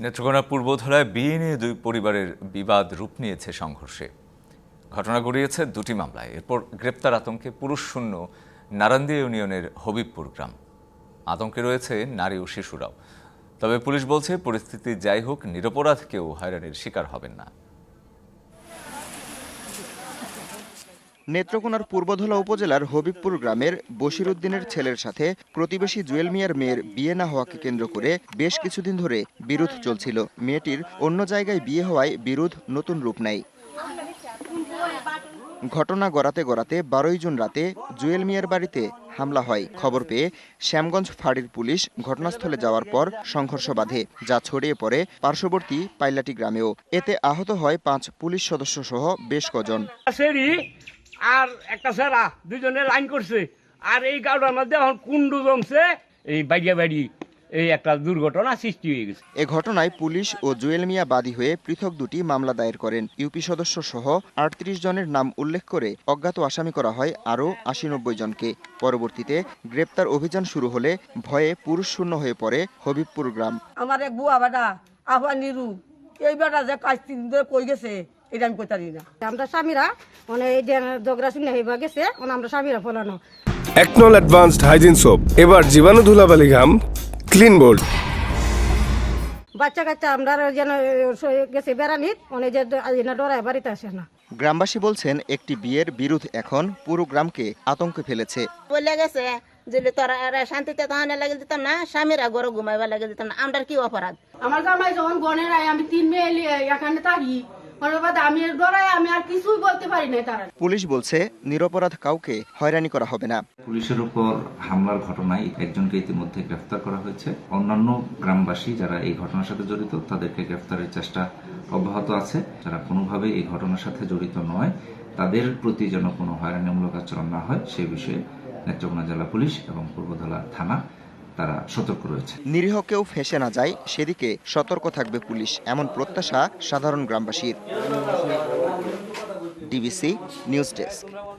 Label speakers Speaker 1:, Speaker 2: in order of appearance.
Speaker 1: নেত্রকোনা পূর্বধলায় বিয়ে নিয়ে দুই পরিবারের বিবাদ রূপ নিয়েছে সংঘর্ষে। ঘটনা ঘটিয়েছে দুটি মামলায়। এরপর গ্রেপ্তার আতঙ্কে পুরুষশূন্য নারান্দি ইউনিয়নের হবিবপুর গ্রাম। আতঙ্কে রয়েছে নারী ও শিশুরাও। তবে পুলিশ বলছে, পরিস্থিতি যাই হোক, নিরপরাধ কেউ হয়রানির শিকার হবেন না।
Speaker 2: নেত্রকোনার পূর্বধলা উপজেলার হবিবপুর গ্রামের বশির উদ্দিনের ছেলের সাথে প্রতিবেশী জুয়েল মিয়ার মেয়ের বিয়ে না হওয়াকে কেন্দ্র করে বেশ কিছুদিন ধরে বিরোধ চলছিল। মেয়েটির অন্য জায়গায় বিয়ে হওয়ায় বিরোধ নতুন রূপ নেয়। ঘটনা গড়াতে গড়াতে বারোই জুন রাতে জুয়েল মিয়ার বাড়িতে হামলা হয়। খবর পেয়ে শ্যামগঞ্জ ফাঁড়ির পুলিশ ঘটনাস্থলে যাওয়ার পর সংঘর্ষ বাধে, যা ছড়িয়ে পড়ে পার্শ্ববর্তী পাইলাটি গ্রামেও। এতে আহত হয় পাঁচ পুলিশ সদস্য সহ বেশ কজন।
Speaker 3: আর একটা সেরা দুজনে লাইন করছে। আর এই গাড়ির মধ্যে এখন কুন্ডু জমছে এই বাড়িয়া বাড়ি এই একটা দুর্ঘটনা সৃষ্টি হয়ে গেছে।
Speaker 2: এ ঘটনায় পুলিশ ও জুয়েল মিয়া বাদী হয়ে পৃথক দুটি মামলা দায়ের করেন। ইউপি সদস্য সহ আটত্রিশ জনের নাম উল্লেখ করে অজ্ঞাত আসামি করা হয় আরও আশি নব্বই জনকে। পরবর্তীতে গ্রেপ্তার অভিযান শুরু হলে ভয়ে পুরুষ শূন্য হয়ে পড়ে হবিবপুর গ্রাম।
Speaker 4: আমার এক বুয়া বেটা আহ্বা নিরু এই বেটা যে কাজ তিন ধরে কই গেছে? এটা আমি না।
Speaker 5: আমরা স্বামীরা মানে এই শুনে হইবা গেছে মানে আমরা স্বামীরা ফলানো।
Speaker 6: একনল অ্যাডভান্সড হাইজিন সোপ এবার জীবাণু ধুলাবালি ঘাম ক্লিন বোল্ড
Speaker 5: বাচ্চা কাচ্চা আমরা যেন গেছে বেড়ানিত মানে যে ডরায় বাড়িতে আসে না।
Speaker 2: গ্রামবাসী বলছেন একটি বিয়ের বিরোধ এখন পুরো গ্রামকে আতঙ্কে ফেলেছে।
Speaker 7: বলে গেছে যে তোরা শান্তিতে তখন লাগে দিতাম না স্বামীরা গরু ঘুমাইবা লাগে দিতাম না আমরা কি অপরাধ?
Speaker 8: আমার জামাই যখন গনের আয় আমি তিন মেয়ে এখানে থাকি ওর বাদে আমি ডরাই আমি আর কিছুই বলতে পারি না তারা।
Speaker 2: পুলিশ বলছে নিরপরাধ কাউকে হয়রানি করা হবে না।
Speaker 9: পুলিশের উপর হামলার ঘটনায় একজনকে ইতিমধ্যে গ্রেফতার করা হয়েছে। অন্যান্য গ্রামবাসী যারা এই ঘটনার সাথে জড়িত তাদেরকে গ্রেফতারের চেষ্টা অব্যাহত আছে। যারা কোনোভাবে এই ঘটনার সাথে জড়িত নয় তাদের প্রতি যেন কোনো হয়রানিমূলক আচরণ না হয় সে বিষয়ে নেত্রকোনা জেলা পুলিশ এবং পূর্বধলা থানা তারা সতর্ক রয়েছে।
Speaker 2: নিরীহ কেউ ফেসে না যায়, সেদিকে সতর্ক থাকবে পুলিশ, এমন প্রত্যাশা সাধারণ গ্রামবাসীর। DBC news desk.